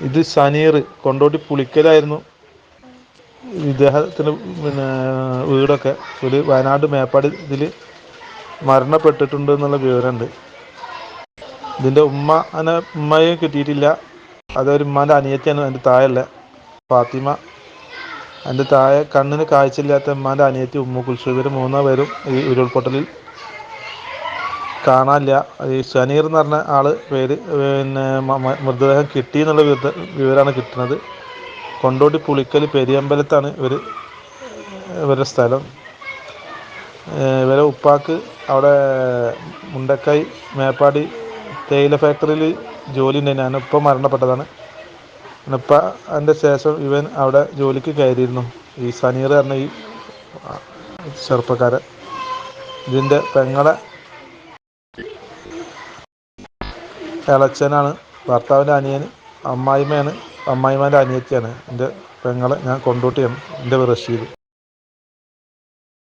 ഇത് സനീർ കൊണ്ടോട്ടി പുളിക്കലായിരുന്നു. ഇദ്ദേഹത്തിന് പിന്നെ വീടൊക്കെ ഒരു വയനാട് മേപ്പാടി ഇതിൽ മരണപ്പെട്ടിട്ടുണ്ട് എന്നുള്ള വിവരമുണ്ട്. ഇതിന്റെ ഉമ്മ അങ്ങനെ ഉമ്മയെ കിട്ടിയിട്ടില്ല. അതൊരു ഉമ്മാന്റെ അനിയത്തിയാണ് എന്റെ താഴെയുള്ള ഫാത്തിമ. എന്റെ തായ കണ്ണിന് കാഴ്ചയില്ലാത്ത ഉമ്മാന്റെ അനിയത്തി ഉമ്മ കുൽസു മൂന്നാം മൂന്നോ പേരും ഈ ഉരുൾപൊട്ടലിൽ കാണാനില്ല. ഈ സനീർ എന്ന് പറഞ്ഞ ആൾ പേര് പിന്നെ മൃതദേഹം കിട്ടി എന്നുള്ള വിവര വിവരമാണ് കിട്ടുന്നത്. കൊണ്ടോട്ടി പുളിക്കൽ പെരിയമ്പലത്താണ് ഇവർ ഇവരുടെ സ്ഥലം. ഇവരെ ഉപ്പാക്ക് അവിടെ മുണ്ടക്കൈ മേപ്പാടി തേയില ഫാക്ടറിയിൽ ജോലി ഉണ്ടായിരുന്നു ഇപ്പം മരണപ്പെട്ടതാണ്. ഇപ്പം അതിന്റെ ശേഷം ഇവൻ അവിടെ ജോലിക്ക് കയറിയിരുന്നു. ഈ സനീർ പറഞ്ഞ ഈ ചെറുപ്പക്കാരൻ. ഇതിന്റെ പെങ്ങളെ ഇളച്ചനാണ് ഭർത്താവിന്റെ അനിയൻ അമ്മായിമ്മയാണ് അമ്മായിമാന്റെ അനിയത്തിയാണ്. എന്റെ പെങ്ങളെ ഞാൻ കൊണ്ടോട്ടിയാണ് എന്റെ പേര് റഷീദ്